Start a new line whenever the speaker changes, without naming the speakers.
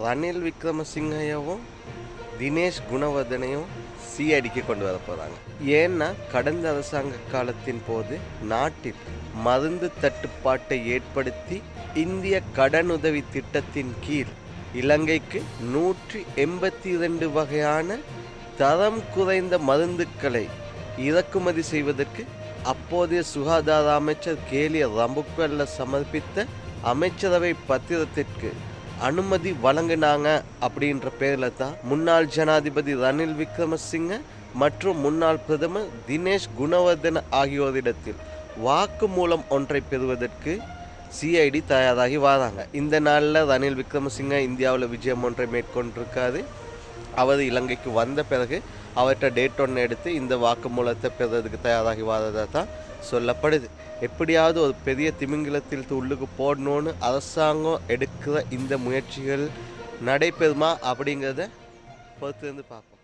ரணில் விக்ரமசிங்கையவும் தினேஷ் குணவர்தனையும் சிஐடிக்கு கொண்டு வர போகிறாங்க ஏன்னா கடந்த அரசாங்க காலத்தின் போது நாட்டில் மருந்து தட்டுப்பாட்டை ஏற்படுத்தி இந்திய கடனுதவி திட்டத்தின் கீழ் இலங்கைக்கு நூற்றி எண்பத்தி இரண்டு வகையான தரம் குறைந்த மருந்துக்களை இறக்குமதி செய்வதற்கு அப்போதைய சுகாதார அமைச்சர் கேலிய ரம்புக்வெல்ல சமர்ப்பித்த அமைச்சரவை பத்திரத்திற்கு அனுமதி வழங்கினாங்க அப்படின்ற பேரில் தான் முன்னாள் ஜனாதிபதி ரணில் விக்ரமசிங்க மற்றும் முன்னாள் பிரதமர் தினேஷ் குணவர்தன ஆகியோரிடத்தில் வாக்குமூலம் ஒன்றை பெறுவதற்கு சிஐடி தயாராகி வராங்க. இந்த நாளில் ரணில் விக்ரமசிங்க இந்தியாவில் விஜயம் ஒன்றை மேற்கொண்டிருக்காரு. அவர் இலங்கைக்கு வந்த பிறகு அவர்கிட்ட டேட் ஒன்று எடுத்து இந்த வாக்குமூலத்தை பெறதுக்கு தயாராகி வரதா தான் சொல்லப்படுது. எப்படியாவது ஒரு பெரிய திமிங்கிலத்தில் உள்ளுக்கு போடணும்னு அரசாங்கம் எடுக்கிற இந்த முயற்சிகள் நடைபெறுமா அப்படிங்கிறத பொறுத்திருந்து பார்ப்போம்.